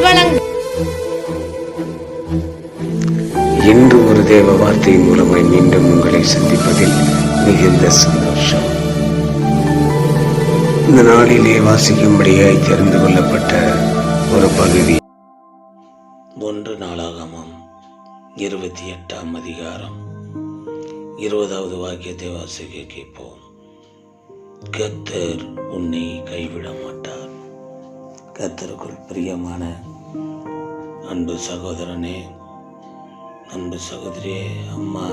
வழங்கும் இன்று ஒரு தேவ வார்த்தை மூலமாய் மீண்டும் உங்களை சந்திப்பதில் மிகுந்த சந்தோஷம். இந்த நாளிலே வாசிக்கும்படியாய் தெரிந்து கொள்ளப்பட்ட ஒரு பகுதி. ஒன்று நாளாகமம் இருபத்தி எட்டாம் அதிகாரம். இருபதாவது வாக்கியத்தை வாசிக்க கேட்போம். கத்தர் உன்னை கைவிட மாட்டார். கத்தருக்குள் பிரியமான அன்பு சகோதரனே அன்பு சகோதரியே அம்மா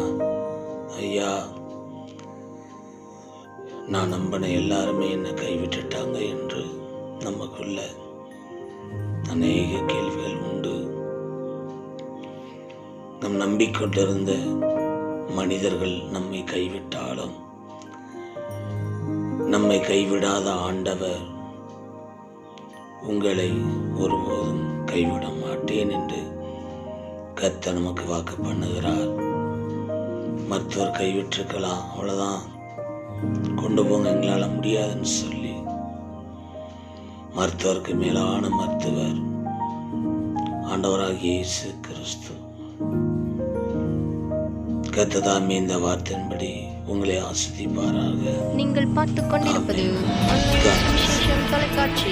ஐயா நான் நம்பின எல்லாருமே என்னை கைவிட்டுட்டாங்க என்று நமக்குள்ள அநேக கேள்விகள் உண்டு. நம் நம்பிக்கொண்டிருந்த மனிதர்கள் நம்மை கைவிட்டாலும் நம்மை கைவிடாத ஆண்டவர் உங்களை ஒருபோதும் கைவிட மாட்டேன் என்று கத்த நமக்கு வாக்கு பண்ணுகிறார். மருத்துவர் கைவிட்டிருக்கலாம் அவ்வளோதான் கொண்டு போங்க எங்களால் முடியாதுன்னு சொல்லி. மருத்துவருக்கு மேலான மருத்துவர் ஆண்டவராகிய இயேசு கிறிஸ்து. கத்ததாமே இந்த வார்த்தையின்படி உங்களை ஆசிரிப்பாராக நீங்கள் பார்த்துக் கொண்டிருப்பது தொலைக்காட்சி.